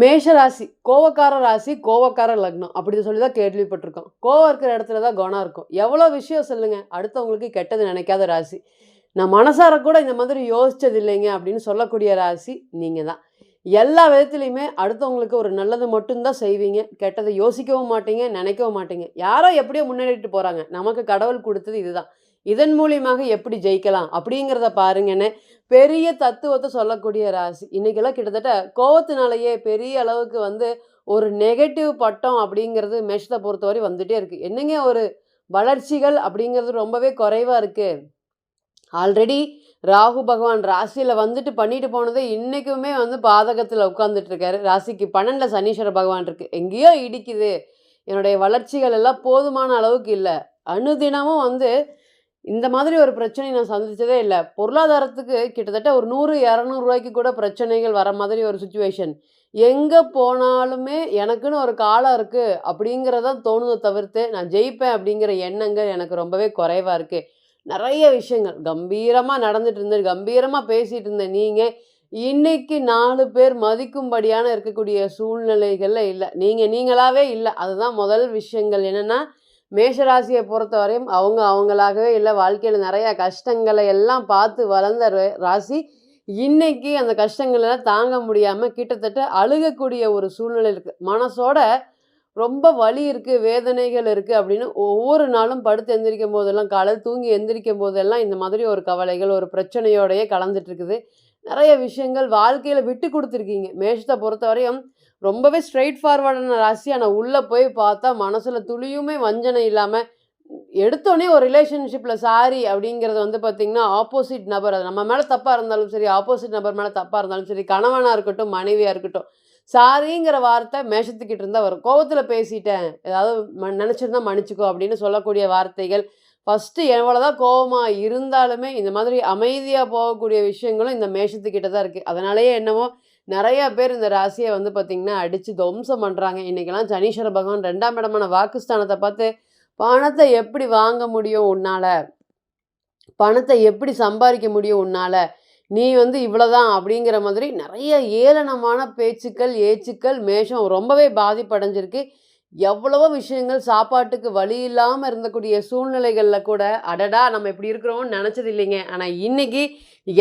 மேஷ ராசி கோவக்கார ராசி கோவக்கார லக்னம். அப்படி சொல்லி தான் கேள்விப்பட்டிருக்கோம். கோவம் இருக்கிற இடத்துல தான் குணம் இருக்கும். எவ்வளோ விஷயம் சொல்லுங்கள் அடுத்தவங்களுக்கு கெட்டது நினைக்காத ராசி. நான் மனசார கூட இந்த மாதிரி யோசிச்சது இல்லைங்க அப்படின்னு சொல்லக்கூடிய ராசி நீங்கள் தான் எல்லா விதத்துலையுமே அடுத்தவங்களுக்கு ஒரு நல்லது மட்டும்தான் செய்வீங்க. கெட்டதை யோசிக்கவும் மாட்டீங்க நினைக்கவும் மாட்டீங்க. யாரோ எப்படியோ முன்னேறிட்டு போகிறாங்க நமக்கு கடவுள் கொடுத்தது இதுதான். இதன் மூலியமாக எப்படி ஜெயிக்கலாம் அப்படிங்கிறத பாருங்கன்னு பெரிய தத்துவத்தை சொல்லக்கூடிய ராசி. இன்றைக்கெல்லாம் கிட்டத்தட்ட கோவத்தினாலேயே பெரிய அளவுக்கு வந்து ஒரு நெகட்டிவ் பட்டம் அப்படிங்கிறது மேஷத்தை பொறுத்தவரை வந்துகிட்டே இருக்குது என்னங்க ஒரு வளர்ச்சிகள் அப்படிங்கிறது ரொம்பவே குறைவாக இருக்குது ஆல்ரெடி ராகு பகவான் ராசியில் வந்துட்டு பண்ணிட்டு போனதே இன்றைக்குமே வந்து பாதகத்தில் உட்காந்துட்ருக்காரு ராசிக்கு பன்னெண்டில் சனீஸ்வர பகவான் இருக்குது எங்கேயோ இடிக்குது. என்னுடைய வளர்ச்சிகள் எல்லாம் போதுமான அளவுக்கு இல்லை. அனுதினமும் வந்து இந்த மாதிரி ஒரு பிரச்சனை நான் சந்தித்ததே இல்லை. பொருளாதாரத்துக்கு கிட்டத்தட்ட ஒரு நூறு இரநூறுவாய்க்கு கூட பிரச்சனைகள் வர மாதிரி ஒரு சுச்சுவேஷன் எங்கே போனாலுமே எனக்குன்னு ஒரு காலம் இருக்குது அப்படிங்கிறத தோணுதை தவிர்த்து நான் ஜெயிப்பேன் அப்படிங்கிற எண்ணங்கள் எனக்கு ரொம்பவே குறைவாக இருக்குது நிறைய விஷயங்கள். கம்பீரமாக நடந்துட்டு இருந்தேன். கம்பீரமாக பேசிகிட்டு இருந்தேன். நீங்கள் இன்னைக்கு நாலு பேர் மதிக்கும்படியான இருக்கக்கூடிய சூழ்நிலைகளில் இல்லை. நீங்கள் நீங்களாவே இல்லை. அதுதான் முதல் விஷயங்கள். என்னென்னா மேஷராசியை பொறுத்தவரையும் அவங்க அவங்களாகவே இல்லை. வாழ்க்கையில் நிறையா கஷ்டங்களை எல்லாம் பார்த்து வளர்ந்த ராசி. இன்னைக்கு அந்த கஷ்டங்களெல்லாம் தாங்க முடியாமல் கிட்டத்தட்ட அழுகக்கூடிய ஒரு சூழ்நிலை இருக்குது மனசோட ரொம்ப வலி இருக்குது வேதனைகள் இருக்குது அப்படின்னு ஒவ்வொரு நாளும் படுத்து எந்திரிக்கும் போதெல்லாம் காலையில் தூங்கி எந்திரிக்கும் போதெல்லாம் இந்த மாதிரி ஒரு கவலைகள் ஒரு பிரச்சனையோடையே கலந்துட்டு இருக்குது. நிறைய விஷயங்கள் வாழ்க்கையில் விட்டு கொடுத்துருக்கீங்க. மேஷத்தை பொறுத்தவரையும் ரொம்பவே ஸ்ட்ரெயிட் ஃபார்வர்டான ராசி. ஆனால் உள்ளே போய் பார்த்தா மனசில் துளியுமே வஞ்சனை இல்லாமல் எடுத்தோடனே ஒரு ரிலேஷன்ஷிப்பில் சாரி அப்படிங்கிறது வந்து பார்த்திங்கன்னா ஆப்போசிட் நபர். அது நம்ம மேலே தப்பாக இருந்தாலும் சரி ஆப்போசிட் நபர் மேலே தப்பாக இருந்தாலும் சரி கணவனாக இருக்கட்டும் மனைவியாக இருக்கட்டும் சாரிங்கிற வார்த்தை மேஷத்துக்கிட்ட இருந்தால் வரும். கோவத்தில் பேசிட்டேன் ஏதாவது ம நினச்சிருந்தா மன்னிச்சுக்கோ அப்படின்னு சொல்லக்கூடிய வார்த்தைகள். ஃபஸ்ட்டு எவ்வளோதான் கோவமாக இருந்தாலுமே இந்த மாதிரி அமைதியாக போகக்கூடிய விஷயங்களும் இந்த மேஷத்துக்கிட்ட தான் இருக்குது அதனாலேயே என்னவோ நிறைய பேர் இந்த ராசியை வந்து பார்த்திங்கன்னா அடித்து துவம்சம் பண்ணுறாங்க இன்றைக்கெல்லாம் சனீஸ்வர பகவான் ரெண்டாம் இடமான வாக்குஸ்தானத்தை பார்த்து பணத்தை எப்படி வாங்க முடியும் உன்னால்? பணத்தை எப்படி சம்பாதிக்க முடியும் உன்னால்? நீ வந்து இவ்வளோதான் அப்படிங்கிற மாதிரி நிறைய ஏளனமான பேச்சுக்கள் ஏச்சுக்கள் மேஷம் ரொம்பவே பாதிப்படைஞ்சிருக்கு. எவ்வளவோ விஷயங்கள் சாப்பாட்டுக்கு வழி இல்லாமல் இருந்தக்கூடிய சூழ்நிலைகளில் கூட அடடா நம்ம இப்படி இருக்கிறோம்னு நினச்சது இல்லைங்க. ஆனால் இன்னைக்கு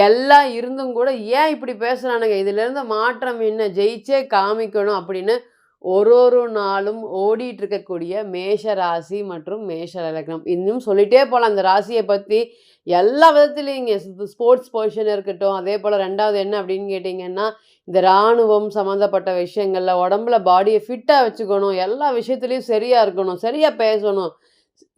எல்லாம் இருந்தும் கூட ஏன் இப்படி பேசுகிறானுங்க இதுலேருந்து மாற்றம் என்ன? ஜெயிச்சே காமிக்கணும் அப்படின்னு ஒரு ஒரு நாளும் ஓடிட்டு இருக்கக்கூடிய மேஷ ராசி மற்றும் மேஷ லக்னம். இன்னும் சொல்லிட்டே போகலாம் அந்த ராசியை பற்றி எல்லா விதத்துலேயும் ஸ்போர்ட்ஸ் பொசிஷன் இருக்கட்டும் அதே போல் ரெண்டாவது என்ன அப்படின்னு கேட்டிங்கன்னா இந்த இராணுவம் சம்மந்தப்பட்ட விஷயங்களில் உடம்புல பாடியை ஃபிட்டாக வச்சுக்கணும். எல்லா விஷயத்துலேயும் சரியாக இருக்கணும். சரியாக பேசணும்.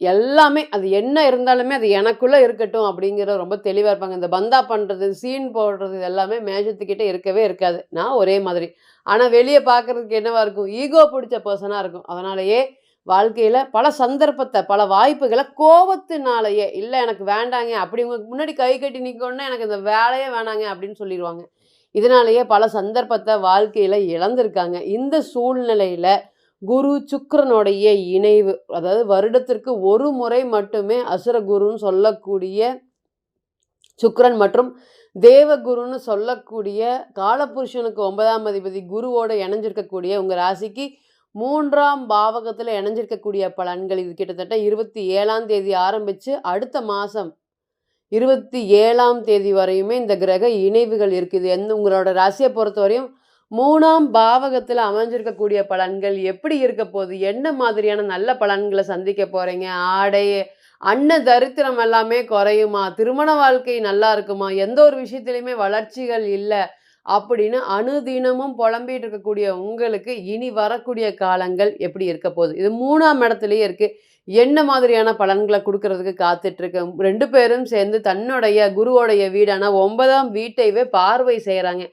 எல்லாமே அது என்ன இருந்தாலுமே அது எனக்குள்ளே இருக்கட்டும் அப்படிங்கிற ரொம்ப தெளிவாக இருப்பாங்க. இந்த பந்தா பண்ணுறது சீன் போடுறது இது எல்லாமே மேஜத்துக்கிட்டே இருக்கவே இருக்காது. நான் ஒரே மாதிரி. ஆனால் வெளியே பார்க்குறதுக்கு என்னவாக இருக்கும்? ஈகோ பிடிச்ச பர்சனாக இருக்கும். அதனாலேயே வாழ்க்கையில் பல சந்தர்ப்பத்தை பல வாய்ப்புகளை கோபத்தினாலேயே இல்லை எனக்கு வேண்டாங்க அப்படி உங்களுக்கு முன்னாடி கை கட்டி நிற்கணும்னா எனக்கு இந்த வேலையே வேணாங்க அப்படின்னு சொல்லிடுவாங்க இதனாலேயே பல சந்தர்ப்பத்தை வாழ்க்கையில் இழந்திருக்காங்க. இந்த சூழ்நிலையில் குரு சுக்கரனுடைய இணைவு அதாவது வருடத்திற்கு ஒரு முறை மட்டுமே அசுர குருன்னு சொல்லக்கூடிய சுக்கரன் மற்றும் தேவகுருன்னு சொல்லக்கூடிய காலபுருஷனுக்கு ஒன்பதாம் அதிபதி குருவோட இணைஞ்சிருக்கக்கூடிய உங்கள் ராசிக்கு மூன்றாம் பாவகத்தில் இணைஞ்சிருக்கக்கூடிய பலன்கள் இது கிட்டத்தட்ட இருபத்தி ஏழாம் தேதி ஆரம்பித்து அடுத்த மாதம் இருபத்தி ஏழாம் தேதி வரையுமே இந்த கிரக இணைவுகள் இருக்குது. எந்த உங்களோட ராசியை பொறுத்தவரையும் மூணாம் பாவகத்தில் அமைஞ்சிருக்கக்கூடிய பலன்கள் எப்படி இருக்க போகுது? என்ன மாதிரியான நல்ல பலன்களை சந்திக்க போகிறீங்க ஆடை அன்ன தரித்திரம் எல்லாமே குறையுமா? திருமண வாழ்க்கை நல்லா இருக்குமா? எந்த ஒரு விஷயத்துலையுமே வளர்ச்சிகள் இல்லை அப்படின்னு அனுதினமும் புலம்பிட்டு இருக்கக்கூடிய உங்களுக்கு இனி வரக்கூடிய காலங்கள் எப்படி இருக்க போகுது? இது மூணாம் இடத்துலயே இருக்குது என்ன மாதிரியான பலன்களை கொடுக்கறதுக்கு காத்துட்ருக்கு ரெண்டு பேரும் சேர்ந்து தன்னுடைய குருவோடைய வீடான ஒன்பதாம் வீட்டைவே பார்வை செய்கிறாங்க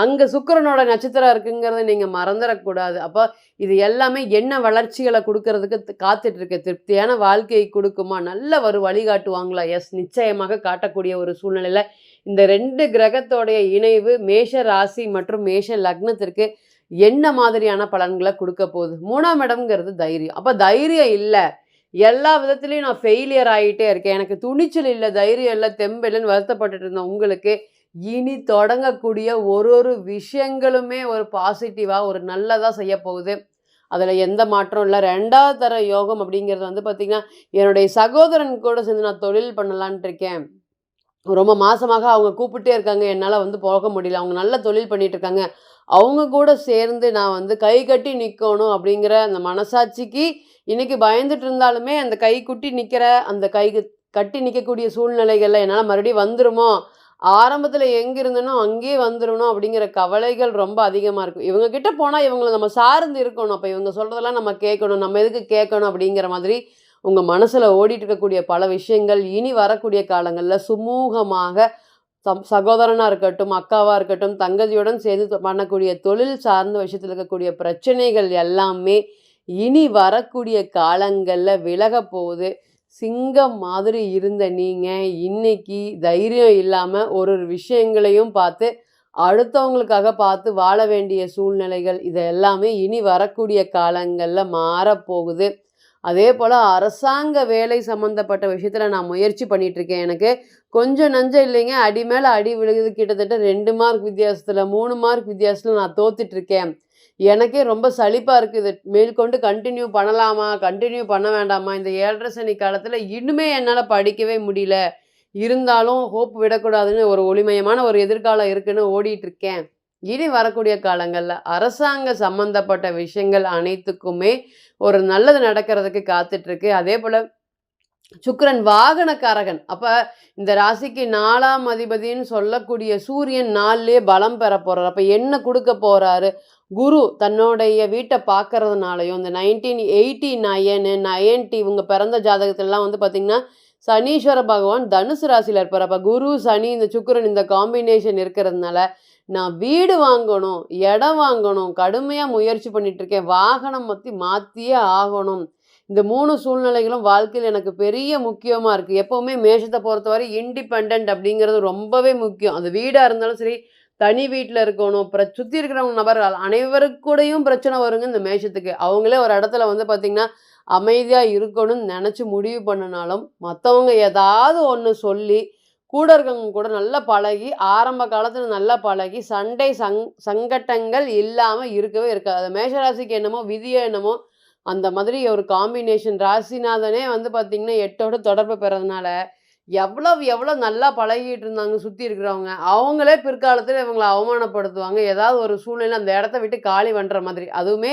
அங்கே சுக்கிரனோட நட்சத்திரம் இருக்குங்கிறத நீங்கள் மறந்துடக்கூடாது அப்போ இது எல்லாமே என்ன வளர்ச்சிகளை கொடுக்கறதுக்கு காத்துட்ருக்க. திருப்தியான வாழ்க்கையை கொடுக்குமா? நல்ல ஒரு வழிகாட்டுவாங்களா? எஸ் நிச்சயமாக காட்டக்கூடிய ஒரு சூழ்நிலையில் இந்த ரெண்டு கிரகத்தோடைய இணைவு மேஷ ராசி மற்றும் மேஷ லக்னத்திற்கு என்ன மாதிரியான பலன்களை கொடுக்க போகுது? மூணாம் இடம்ங்கிறது தைரியம். அப்போ தைரியம் இல்லை. எல்லா விதத்துலேயும் நான் ஃபெயிலியர் ஆகிட்டே இருக்கேன். எனக்கு துணிச்சல் இல்லை தைரியம் இல்லை தெம்பு இல்லைன்னு வருத்தப்பட்டுட்டு இருந்தேன் உங்களுக்கு. இனி தொடங்கக்கூடிய ஒரு ஒரு விஷயங்களுமே ஒரு பாசிட்டிவாக ஒரு நல்லதாக செய்ய போகுது. அதில் எந்த மாற்றம் இல்லை. ரெண்டாவது தர யோகம் அப்படிங்கிறது வந்து பார்த்திங்கன்னா என்னுடைய சகோதரன் கூட சேர்ந்து நான் தொழில் பண்ணலான்ட்டு இருக்கேன். ரொம்ப மாசமாக அவங்க கூப்பிட்டே இருக்காங்க. என்னால் வந்து போக முடியல. அவங்க நல்ல தொழில் பண்ணிகிட்டு இருக்காங்க. அவங்க கூட சேர்ந்து நான் வந்து கை கட்டி நிற்கணும் அப்படிங்கிற அந்த மனசாட்சிக்கு இன்னைக்கு பயந்துட்டு இருந்தாலுமே அந்த கை குட்டி நிற்கிற அந்த கை கட்டி நிற்கக்கூடிய சூழ்நிலைகளில் என்னால் மறுபடியும் வந்துருமோ? ஆரம்பத்தில் எங்கே இருந்தனோ அங்கேயே வந்துடணும் அப்படிங்கிற கவலைகள் ரொம்ப அதிகமாக இருக்கும். இவங்க கிட்ட போனால் இவங்களை நம்ம சார்ந்து இருக்கணும். அப்போ இவங்க சொல்கிறதெல்லாம் நம்ம கேட்கணும். நம்ம எதுக்கு கேட்கணும் அப்படிங்கிற மாதிரி உங்கள் மனசில் ஓடிட்டு இருக்கக்கூடிய பல விஷயங்கள் இனி வரக்கூடிய காலங்களில் சுமூகமாக சம் சகோதரனாக இருக்கட்டும் அக்காவாக இருக்கட்டும் தங்கதியுடன் சேர்ந்து பண்ணக்கூடிய தொழில் சார்ந்த விஷயத்தில் இருக்கக்கூடிய பிரச்சனைகள் எல்லாமே இனி வரக்கூடிய காலங்களில் விலக போகுது. சிங்கம் மாதிரி இருந்த நீங்கள் இன்னைக்கு தைரியம் இல்லாமல் ஒரு ஒரு விஷயங்களையும் பார்த்து அடுத்தவங்களுக்காக பார்த்து வாழ வேண்டிய சூழ்நிலைகள் இது எல்லாமே இனி வரக்கூடிய காலங்களில் மாறப்போகுது. அதே போல் அரசாங்க வேலை சம்மந்தப்பட்ட விஷயத்தில் நான் முயற்சி பண்ணிகிட்ருக்கேன் எனக்கு கொஞ்சம் நஞ்சம் இல்லைங்க. அடி மேலே அடி விழுகுது. கிட்டத்தட்ட ரெண்டு மார்க் வித்தியாசத்தில் மூணு மார்க் வித்தியாசத்தில் நான் தோத்துட்ருக்கேன் எனக்கே ரொம்ப சலிப்பாக இருக்குது. மேற்கொண்டு கண்டினியூ பண்ணலாமா? கண்டினியூ பண்ண வேண்டாமா? இந்த ஏழரை சனி காலத்தில் இன்னுமே என்னால் படிக்கவே முடியல. இருந்தாலும் ஹோப் விடக்கூடாதுன்னு ஒரு ஒளிமயமான ஒரு எதிர்காலம் இருக்குன்னு ஓடிட்டுருக்கேன். இனி வரக்கூடிய காலங்களில் அரசாங்க சம்பந்தப்பட்ட விஷயங்கள் அனைத்துக்குமே ஒரு நல்லது நடக்கிறதுக்கு காத்துட்ருக்கு. அதே போல் சுக்கரன் வாகனக்காரகன். அப்போ இந்த ராசிக்கு நாலாம் அதிபதின்னு சொல்லக்கூடிய சூரியன் நாளிலே பலம் பெற போகிறார் அப்போ என்ன கொடுக்க போகிறாரு குரு தன்னுடைய வீட்டை பார்க்கறதுனாலையும் இந்த நைன்டீன் எயிட்டி நயனு நயன்டி இவங்க பிறந்த ஜாதகத்திலலாம் வந்து பார்த்திங்கன்னா சனீஸ்வர பகவான் தனுசு ராசியில் இருப்பார். அப்போ குரு சனி இந்த சுக்கரன் இந்த காம்பினேஷன் இருக்கிறதுனால நான் வீடு வாங்கணும் இடம் வாங்கணும் கடுமையாக முயற்சி பண்ணிட்டு இருக்கேன் வாகனம் பற்றி மாற்றியே ஆகணும். இந்த மூணு சூழ்நிலைகளும் வாழ்க்கையில் எனக்கு பெரிய முக்கியமாக இருக்குது எப்போவுமே மேஷத்தை பொறுத்தவரை இண்டிபெண்ட் அப்படிங்கிறது ரொம்பவே முக்கியம். அது வீடாக இருந்தாலும் சரி தனி வீட்டில் இருக்கணும் பிர சுற்றி இருக்கிறவங்க நபர்கள் அனைவருக்கூடையும் பிரச்சனை வருங்க இந்த மேஷத்துக்கு. அவங்களே ஒரு இடத்துல வந்து பார்த்திங்கன்னா அமைதியாக இருக்கணும்னு நினச்சி முடிவு பண்ணினாலும் மற்றவங்க ஏதாவது ஒன்று சொல்லி கூட இருக்கவங்க கூட நல்லா பழகி ஆரம்ப காலத்தில் நல்லா பழகி சண்டை சங் சங்கட்டங்கள் இல்லாமல் இருக்கவே இருக்காது. அது மேஷராசிக்கு என்னமோ விதியோ என்னமோ அந்த மாதிரி ஒரு காம்பினேஷன் ராசிநாதனே வந்து பார்த்திங்கன்னா எட்டோட தொடர்பு பெறதுனால எவ்வளவு எவ்வளோ நல்லா பழகிட்டு இருந்தாங்க சுற்றி இருக்கிறவங்க. அவங்களே பிற்காலத்தில் இவங்களை அவமானப்படுத்துவாங்க. ஏதாவது ஒரு சூழ்நிலை அந்த இடத்த விட்டு காலி பண்ணுற மாதிரி. அதுவுமே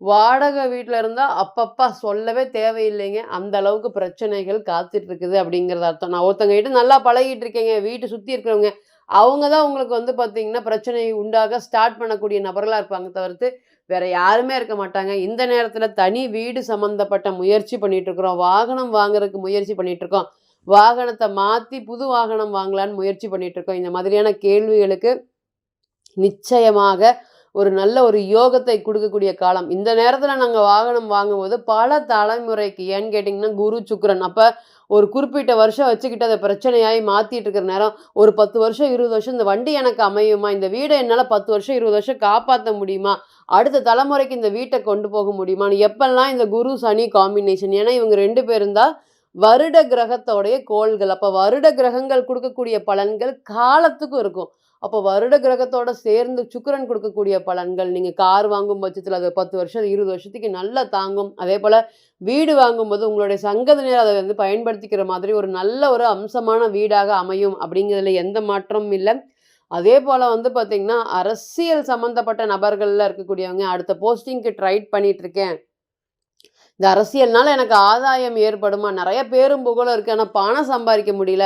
வாடகை வீட்டில் இருந்தால் அப்பப்பா சொல்லவே தேவையில்லைங்க. அந்த அளவுக்கு பிரச்சனைகள் காத்துட்டு இருக்குது அப்படிங்கிறது அர்த்தம். நான் ஒருத்தங்க கிட்ட நல்லா பழகிட்டு இருக்கேங்க. வீட்டை சுற்றி இருக்கிறவங்க. அவங்க தான் உங்களுக்கு வந்து பார்த்தீங்கன்னா பிரச்சனையை உண்டாக ஸ்டார்ட் பண்ணக்கூடிய நபர்களாக இருப்பாங்க தவிர்த்து வேற யாருமே இருக்க மாட்டாங்க. இந்த நேரத்தில் தனி வீடு சம்மந்தப்பட்ட முயற்சி பண்ணிகிட்ருக்குறோம் இருக்கிறோம். வாகனம் வாங்குறதுக்கு முயற்சி பண்ணிகிட்ருக்கோம் இருக்கோம். வாகனத்தை மாற்றி புது வாகனம் வாங்கலான்னு முயற்சி பண்ணிட்டு இருக்கோம் இந்த மாதிரியான கேள்விகளுக்கு நிச்சயமாக ஒரு நல்ல ஒரு யோகத்தை கொடுக்கக்கூடிய காலம். இந்த நேரத்தில் நாங்கள் வாகனம் வாங்கும்போது பல தலைமுறைக்கு ஏன்னு கேட்டிங்கன்னா குரு சுக்கரன். அப்போ ஒரு குறிப்பிட்ட வருஷம் வச்சுக்கிட்டு அதை பிரச்சனையாகி மாற்றிட்டு இருக்கிற நேரம் ஒரு பத்து வருஷம் இருபது வருஷம் இந்த வண்டி எனக்கு அமையுமா? இந்த வீடை என்னால் பத்து வருஷம் இருபது வருஷம் காப்பாற்ற முடியுமா? அடுத்த தலைமுறைக்கு இந்த வீட்டை கொண்டு போக முடியுமான்னு எப்பெல்லாம் இந்த குரு சனி காம்பினேஷன் ஏன்னா இவங்க ரெண்டு பேரும் தான் வருட கிரகத்தோடைய கோள்கள். அப்போ வருட கிரகங்கள் கொடுக்கக்கூடிய பலன்கள் காலத்துக்கும் இருக்கும். அப்போ வருட கிரகத்தோட சேர்ந்து சுக்கிரன் கொடுக்கக்கூடிய பலன்கள் நீங்கள் கார் வாங்கும் பட்சத்தில் அது பத்து வருஷம் இருபது வருஷத்துக்கு நல்லா தாங்கும். அதே போல் வீடு வாங்கும்போது உங்களுடைய சங்கதினர் அதை வந்து பயன்படுத்திக்கிற மாதிரி ஒரு நல்ல ஒரு அம்சமான வீடாக அமையும் அப்படிங்கிறதுல எந்த மாற்றமும் இல்லை. அதே போல் வந்து பார்த்திங்கன்னா அரசியல் சம்மந்தப்பட்ட நபர்களில் இருக்கக்கூடியவங்க அடுத்த போஸ்டிங்க்கு ட்ரை பண்ணிகிட்ருக்கேன் இந்த அரசியல்னால எனக்கு ஆதாயம் ஏற்படுமா? நிறைய பேரும் புகழும் இருக்குது ஆனால் பணம் சம்பாதிக்க முடியல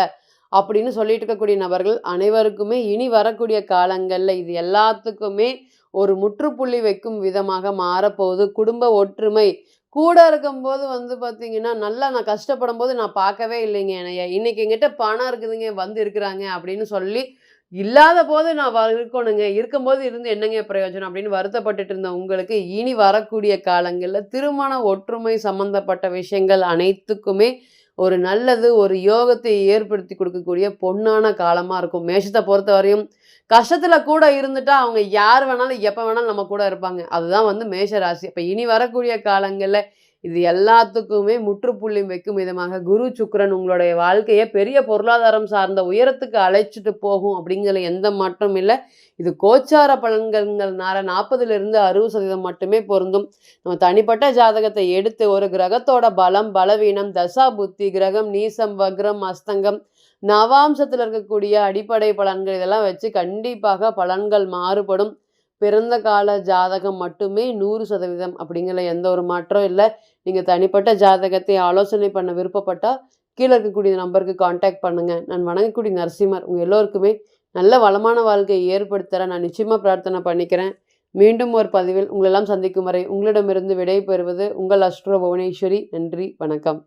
அப்படின்னு சொல்லிட்டு இருக்கக்கூடிய நபர்கள் அனைவருக்குமே இனி வரக்கூடிய காலங்களில் இது எல்லாத்துக்குமே ஒரு முற்றுப்புள்ளி வைக்கும் விதமாக மாறப்போகுது. குடும்ப ஒற்றுமை. கூட இருக்கும்போது வந்து பார்த்தீங்கன்னா நல்லா நான் கஷ்டப்படும் போது நான் பார்க்கவே இல்லைங்க. என்னைய இன்னைக்கு எங்கிட்ட பணம் இருக்குதுங்க வந்து இருக்கிறாங்க அப்படின்னு சொல்லி இல்லாத போது நான் இருக்கணுங்க. இருக்கும்போது இருந்து என்னங்க பிரயோஜனம் அப்படின்னு வருத்தப்பட்டுட்டு இருந்த உங்களுக்கு இனி வரக்கூடிய காலங்களில் திருமண ஒற்றுமை சம்பந்தப்பட்ட விஷயங்கள் அனைத்துக்குமே ஒரு நல்லது ஒரு யோகத்தை ஏற்படுத்தி கொடுக்கக்கூடிய பொன்னான காலமாக இருக்கும். மேஷத்தை பொறுத்த வரையும் கஷ்டத்தில் கூட இருந்துட்டா அவங்க யார் வேணாலும் எப்போ வேணாலும் நம்ம கூட இருப்பாங்க. அதுதான் வந்து மேஷ ராசி. இப்போ இனி வரக்கூடிய காலங்களில் இது எல்லாத்துக்குமே முற்றுப்புள்ளி வைக்கும் விதமாக குரு சுக்கரன் உங்களுடைய வாழ்க்கையை பெரிய பொருளாதாரம் சார்ந்த உயரத்துக்கு அழைச்சிட்டு போகும் அப்படிங்கிற எந்த மாற்றம் இல்லை. இது கோச்சார பலன்கள்னால நாற்பதுலேருந்து அறுபது சதவீதம் மட்டுமே பொருந்தும். நம்ம தனிப்பட்ட ஜாதகத்தை எடுத்து ஒரு கிரகத்தோட பலம் பலவீனம் தசா புத்தி கிரகம் நீசம் வக்ரம் அஸ்தங்கம் நவாம்சத்தில் இருக்கக்கூடிய அடிப்படை பலன்கள் இதெல்லாம் வச்சு கண்டிப்பாக பலன்கள் மாறுபடும். பிறந்த கால ஜாதகம் மட்டுமே நூறு சதவீதம் அப்படிங்கிற எந்த ஒரு மாற்றம் இல்லை. நீங்கள் தனிப்பட்ட ஜாதகத்தை ஆலோசனை பண்ண விருப்பப்பட்டால் கீழே இருக்கக்கூடிய நம்பருக்கு காண்டாக்ட் பண்ணுங்கள் நான் வணங்கக்கூடிய நரசிம்மர் உங்கள் எல்லோருக்குமே நல்ல வளமான வாழ்க்கையை ஏற்படுத்தற நான் நிச்சயமாக பிரார்த்தனை பண்ணிக்கிறேன். மீண்டும் ஒரு பதிவில் உங்களெல்லாம் சந்திக்கும் வரை உங்களிடமிருந்து விடை பெறுவது உங்கள் அஸ்ட்ரோ புவனேஸ்வரி. நன்றி வணக்கம்.